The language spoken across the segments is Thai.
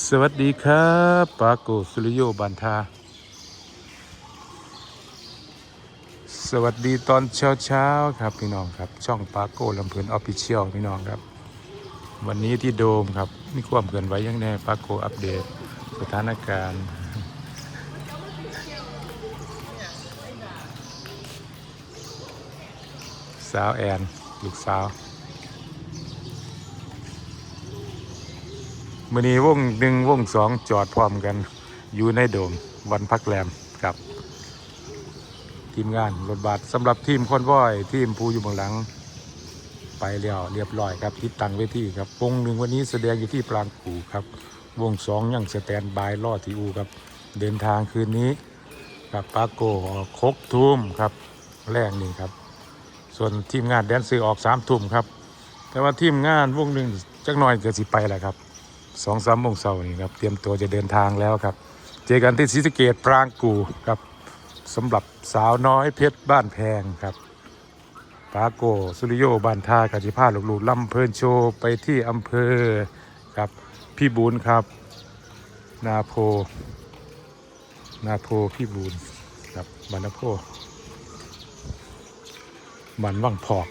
สวัสดีครับปาโกสุริโยบันทา สวัสดีตอนเช้าเช้าครับพี่น้องครับ ช่องปาโกลำเพลินออฟฟิเชียลพี่น้องครับ วันนี้ที่โดมครับมีความเคลื่อนไหวยังแน่ปาโกอัปเดตสถานการณ์สาวแอน ลูกสาว มื่อนี้วงหนึ่งวงสองจอดพร้อมกัน อยู่ในโดมวันพักแรมครับ ทีมงานรถบัสสำหรับทีมคนวอยทีมผู้อยู่เบื้องหลัง ไปแล้วเรียบร้อยครับที่ตั้งเวทีครับวงหนึ่งวันนี้แสดงอยู่ที่ปรางกูครับวงสองยังสแตนบายรอทีอูครับ เดินทางคืนนี้กับปาโกคกทุ่มครับแรกนี่ครับ ส่วนทีมงานแดนซ์ออกสามทุ่มครับ แต่ว่าทีมงานวงหนึ่งจักหน่อยเก็สิไปแหละครับ สองสามโมงเช้านี่ครับ เตรียมตัวจะเดินทางแล้วครับ เจอกันที่ศรีสะเกดปรางกูครับสำหรับสาวน้อยเพชรบ้านแพงครับปาโกสุริโยบ้านท่ากาจิพาหลูกๆลำเพลินโชว์ไปที่อำเภอครับพี่บูนครับ นาโพ นาโพพี่บูนครับบานนาโพมันว่างพอก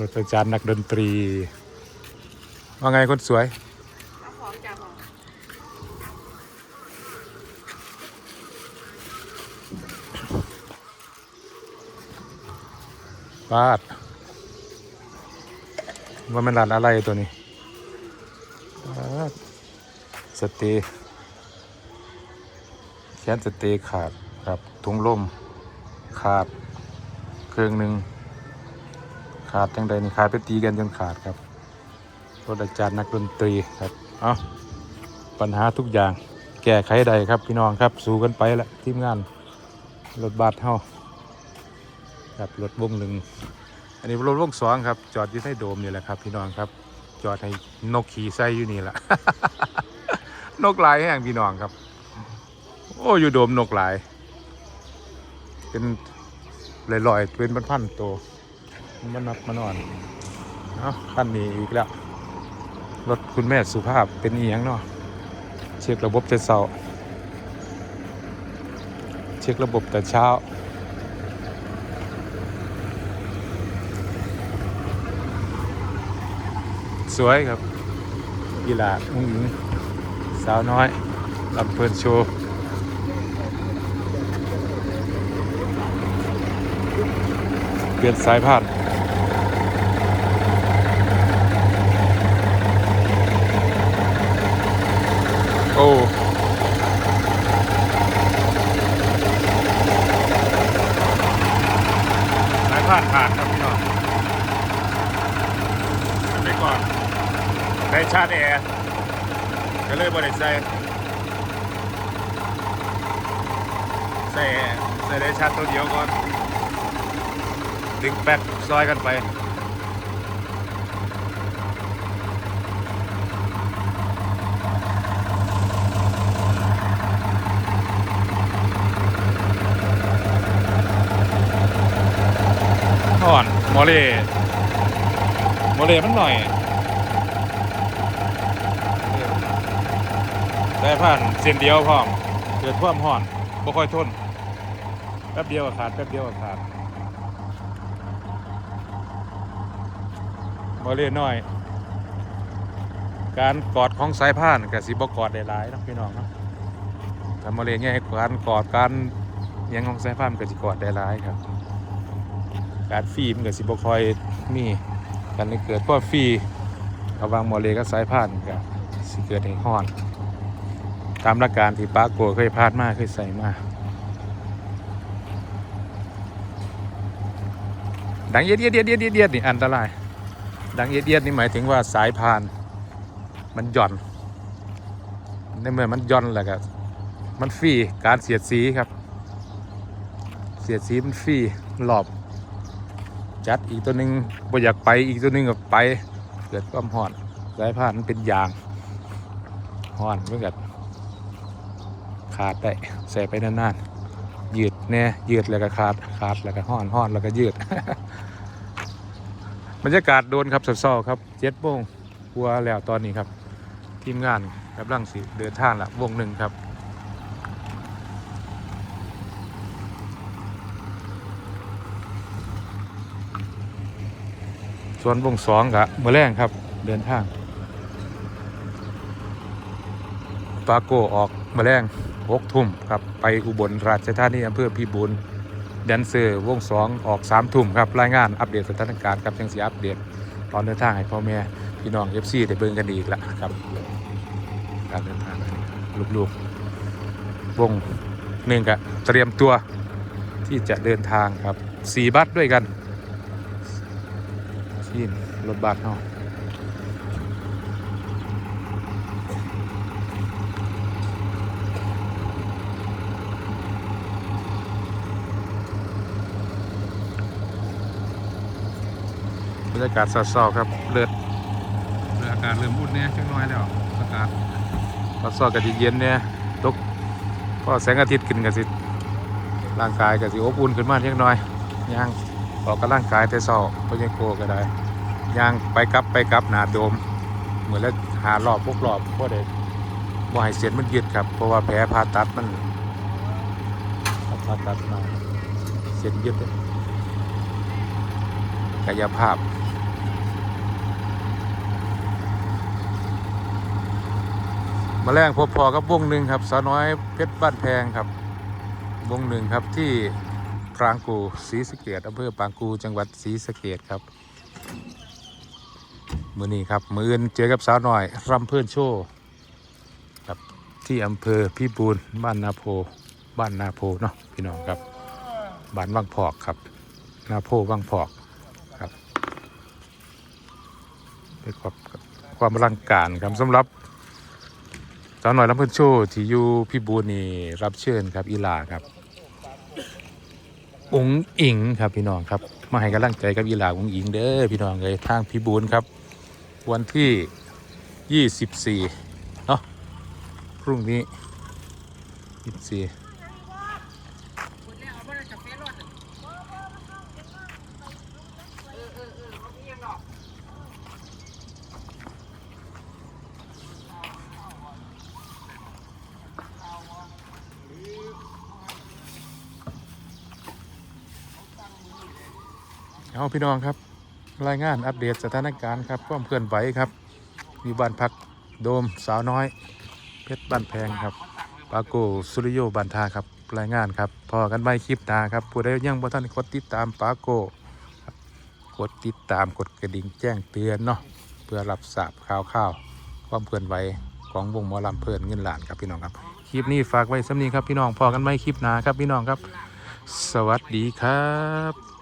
รถอาจารย์นักดนตรี ว่าไงคนสวยเอาของจากของปาด ว่ามันร้านอะไรตัวนี้ปาดสเตย์แขนสเตย์ขาดครับถุงลมขาด เครื่องหนึ่ง ขาดจังใดนี่ขาดไปตีกันจนขาดครับรถอาจารย์นักดนตรีครับเอาปัญหาทุกอย่างแก้ไขใดครับพี่น้องครับสู้กันไปละทีมงานรถบัสเฮาครับรถวงหนึ่งอันนี้รถวงสองครับ จอดอยู่ในโดมนี่แหละครับ พี่น้องครับ จอดให้นกขี่ไส้อยู่นี่แหละนกหลายแห่งพี่น้องครับ โอ้อยู่โดมนกหลาย เป็นลอยๆเป็นพันๆตัว มันนับมันอ่อนเอาขั้นนี้อีกแล้ว รถคุณแม่สุภาพเป็นเอียงเนาะเช็คระบบแต่เช้าเช็คระบบแต่เช้าสวยครับกีฬาอุ้งอิงสาวน้อยลำเพลินโชว์เปลี่ยนสายพาน โอ้สายพานผ่านครับพี่น้องอันนี้ก่อนได้ชาร์จแอร์ก็เลยบริใส่ใส่ใส่ได้ชาร์จตัวเดียวก่อน ดึงแบซอยกันไป อ่อนหมอ เล่หมอเล่มันหน่อยได้ผ่านเส้นเดียวพร้อมเกิดความห่อนบ่ค่อยทนแป๊บเดียวก็ขาดแป๊บเดียวก็ขาดบริเวณน้อย การกอดของสายพานกับสีบกอดได้หลายเนะพี่น้องนะถ้ามเรียนง่ายการกอดการยังของสายพานกับสีกอดได้หลายครับ การฟรีมันกับสีบคอยมีการให้เกิดก็ฟรีระหวางโมเลกับสายพานกับสิเกิดให้ห้อนตามหลักการที่ป้าโกเคยพาดมากเคยใส่มากดังเอียดเอียดเอียดเอียดเอียดเอียดนี่อันตราย ดังเอียดเอียดนี่หมายถึงว่าสายพานมันหย่อนในเมื่อมันหย่อนแล้วก็มันฟรีการเสียดสีครับ เสียดสีมันฟรีหลอบ จัดอีกตัวหนึ่งบ่อยากไปอีกตัวหนึ่งก็ไป เกิดความห่อนสายพานมันเป็นยางห่อนเมื่อกับขาดได้ใส่ไปนานๆยืดแน่ยืดแล้วก็ขาดขาดแล้วก็ห่อนห่อนแล้วก็ยืดบรรยากาศโดนครับเศร้าๆครับเจ็ดโมงกลัวแล้วตอนนี้ครับ ทีมงานกำลังสิเดินทางละวงหนึ่งครับ ส่วนวงสองกะเมื่อแรงครับ เดินทางปาโกออกเมื่อแรงหกทุ่มครับ ไปอุบลราชธานีอำเภอพิบูลแดนเซอร์วงสองออกสามทุ่มครับ รายงานอัปเดตสถานการณ์ครับจังสีอัปเดตตอนเดินทางให้พ่อแม่พี่น้องเอฟซีได้เบิ่งกันอีกละครับการเดินทางลูกๆวงหนึ่งกะเตรียมตัวที่จะเดินทางครับสี่บัสด้วยกัน ที่รถบัสเนาะบรรยากาศเศร้าๆครับ เลือดเรืออากาศเริ่มอุ่นเนี่ยจังน้อยแล้วอากาศเศร้าๆกับเย็นๆเนี่ยตกพอแสงอาทิตย์ขึ้นกับสิร่างกายกับสิอบอุ่นขึ้นมาเล็กน้อยย่างออกกำลังกายแต่เศร้าพยังโกก็ได้ ยางไปกลับไปกลับหนาโดม เหมือนแล้วหารอบพวกรอบพวกเด็กบ่ให้เสียนมันยืดครับเพราะว่าแผลผ่าตัดมันผ่าตัดมาเส้นยืดเลยกายภาพมาแรงพบพอกับวงหนึ่งครับสาวน้อยเพชรบ้านแพงครับ วงหนึ่งครับที่ปรางกูศรีสะเกดอำเภอปรางกูจังหวัดศรีสะเกดครับ มือนี้ครับ มืออื่นเจอกับสาวหน้อยรำเพื่อนโชว์ครับที่อำเภอพิบูลบ้านนาโพบ้านนาโพเนาะพี่น้องครับบ้านวังพอกครับ นาโพวังพอกครับเป็นความความอลังการครับสำหรับสาวหน่อยลำเพิ่นโชว์ที่อยู่พี่บูนนี่รับเชิญครับอีหลาครับองค์อิงครับพี่น้องครับ มาให้กำลังใจกับอีหลาองค์อิงเด้อพี่น้องเลยทางพี่บูนครับ วันที่ 24 เนาะพรุ่งนี้ 24คุณเนี่ยเอามาจากเฟซรถเออเออเออเขามียังดอกเอาพี่น้องครับ รายงานอัปเดตสถานการณ์ครับความเคลื่อนไหวครับ อยู่บ้านพักโดมสาวน้อย เพชรบ้านแพงครับปาโกสุริโยบันทาครับรายงานครับพอกันไม่คลิปหนาครับผู้ใดยังบ่ท่านกดติดตามปาโกกดติดตามกดกระดิ่งแจ้งเตือนเนาะเพื่อรับทราบข่าวข่าวความเคลื่อนไหวของวงหมอลำเพลินเงินล้านครับพี่น้องครับคลิปนี้ฝากไว้สำนีครับพี่น้องพอกันไม่คลิปหนาครับพี่น้องครับ สวัสดีครับ